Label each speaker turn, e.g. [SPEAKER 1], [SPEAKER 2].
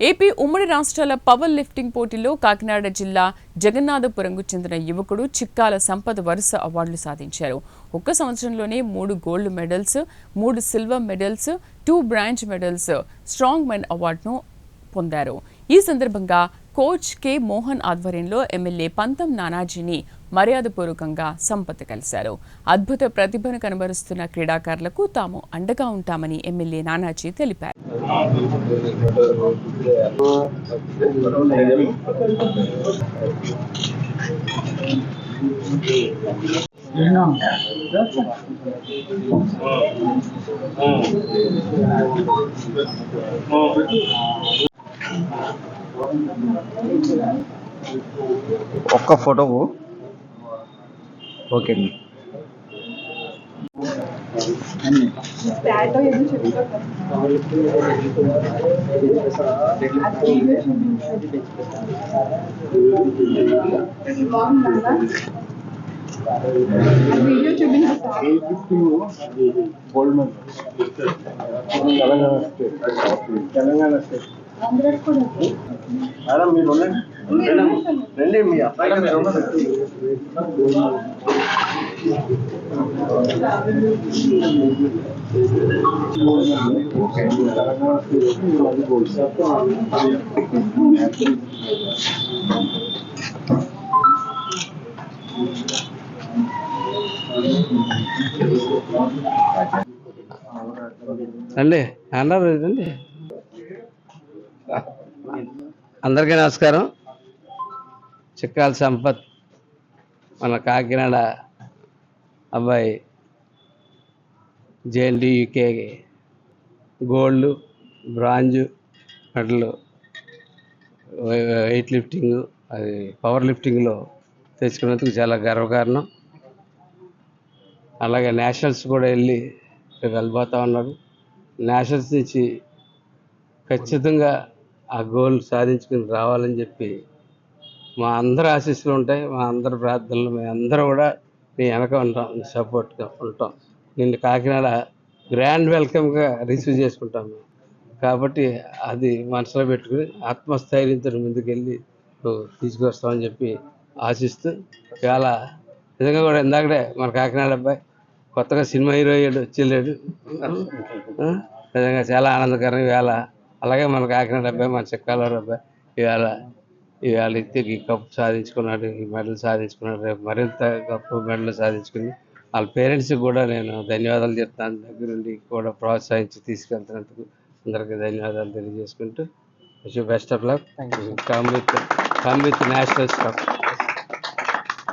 [SPEAKER 1] AP ఉమ్మడి రాష్ట్రాల power lifting పోటీలో కాకినాడ జిల్లా జగన్నాథపురంకు చెందిన యువకుడు చిక్కాల సంపద వరుస అవార్డులు సాధించారు. ఒక్క సంవత్సరంలోనే మూడు గోల్డ్ మెడల్స్ మూడు silver medals two bronze medals strong men అవార్డును పొందారు. ఈ సందర్భంగా కోచ్ కె మోహన్ ఆధ్వర్యంలో ఎమ్మెల్యే పంతం నానాజీని మర్యాదపూర్వకంగా సంపత్ కలిశారు. అద్భుత ప్రతిభను కనబరుస్తున్న క్రీడాకారులకు తాము అండగా ఉంటామని ఎమ్మెల్యే నానాజీ తెలిపారు.
[SPEAKER 2] ఒక్క ఫోటోకు ఓకే అండి.
[SPEAKER 3] వీడియో చూపించారు
[SPEAKER 4] gold medal Telangana state Telangana state madam మీరు ఉండండి రండి మీ అబ్బాయి
[SPEAKER 2] అండి అన్నారు అండి అందరికీ నమస్కారం. చిక్కాల సంపత్ మన కాకినాడ అబ్బాయి JND UK gold bronze medal weight lifting అది పవర్ లిఫ్టింగ్లో తెచ్చుకున్నందుకు చాలా గర్వకారణం. అలాగే నేషనల్స్ కూడా వెళ్ళి రేపు వెళ్ళిపోతా ఉన్నారు. నేషనల్స్ నుంచి ఖచ్చితంగా ఆ గోల్ సాధించుకుని రావాలని చెప్పి మా అందరి ఆశీస్సులు ఉంటాయి. మా అందరి ప్రార్థనలు మేము అందరం కూడా నీ వెనక ఉంటాం సపోర్ట్గా ఉంటాం. నిన్ను కాకినాడ గ్రాండ్ వెల్కమ్గా రిసీవ్ చేసుకుంటాం మేము. కాబట్టి అది మనసులో పెట్టుకుని ఆత్మస్థైర్యంతో ముందుకెళ్ళి నువ్వు తీసుకొస్తామని చెప్పి ఆశిస్తూ చాలా నిజంగా కూడా ఇందాకడే మన కాకినాడ అబ్బాయి కొత్తగా సినిమా హీరో అయ్యాడు వచ్చేళ్ళాడు నిజంగా చాలా ఆనందకరం ఇవాళ. అలాగే మన కాకినాడ అబ్బాయి మన చిక్కాలూరు అబ్బాయి ఇవాళ ఇవాళ ఇద్దరికి కప్పు సాధించుకున్నాడు ఈ మెడల్ సాధించుకున్నాడు రేపు మరింత గొప్ప మెడల్ సాధించుకుని వాళ్ళ పేరెంట్స్కి కూడా నేను ధన్యవాదాలు చెప్తాను. దగ్గరుండి కూడా ప్రోత్సహించి తీసుకెళ్తున్నందుకు అందరికీ ధన్యవాదాలు తెలియజేసుకుంటూ. Best of luck come with come with national staff